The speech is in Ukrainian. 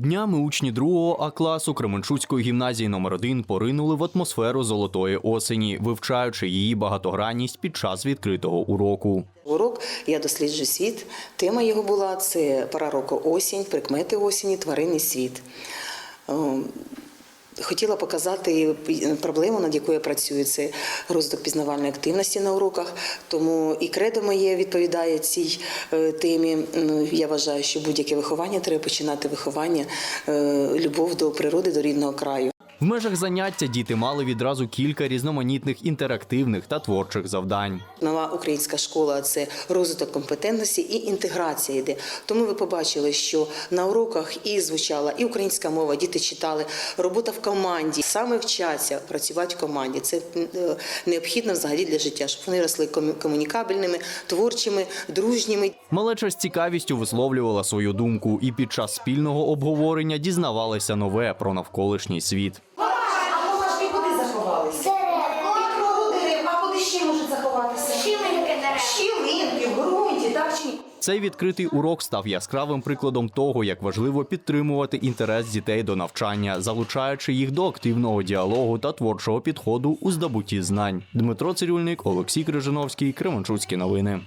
Днями учні другого А класу Кременчуцької гімназії номер 1 поринули в атмосферу золотої осені, вивчаючи її багатогранність під час відкритого уроку. Урок я досліджу світ. Тема його була це пора року осінь, прикмети осені, тваринний світ. Хотіла показати проблему, над якою я працюю. Це розвиток пізнавальної активності на уроках. Тому і кредо моє відповідає цій е, темі. Ну, Я вважаю, що будь-яке виховання треба починати виховання, е, любов до природи, до рідного краю. В межах заняття діти мали відразу кілька різноманітних інтерактивних та творчих завдань. Нова українська школа це розвиток компетентності і інтеграція йде. Тому ви побачили, що на уроках і звучала і українська мова, діти читали, робота в команді. Саме вчаться працювати в команді. Це е, необхідно взагалі для життя, щоб вони росли комунікабельними, творчими, дружніми. Малеча з цікавістю висловлювала свою думку і під час спільного обговорення дізнавалися нове про навколишній світ. Щілинки в ґрунті, так чи ні? Цей відкритий урок став яскравим прикладом того, як важливо підтримувати інтерес дітей до навчання, залучаючи їх до активного діалогу та творчого підходу у здобутті знань. Дмитро Цирюльник, Олексій Крижановський, Кременчуцькі новини.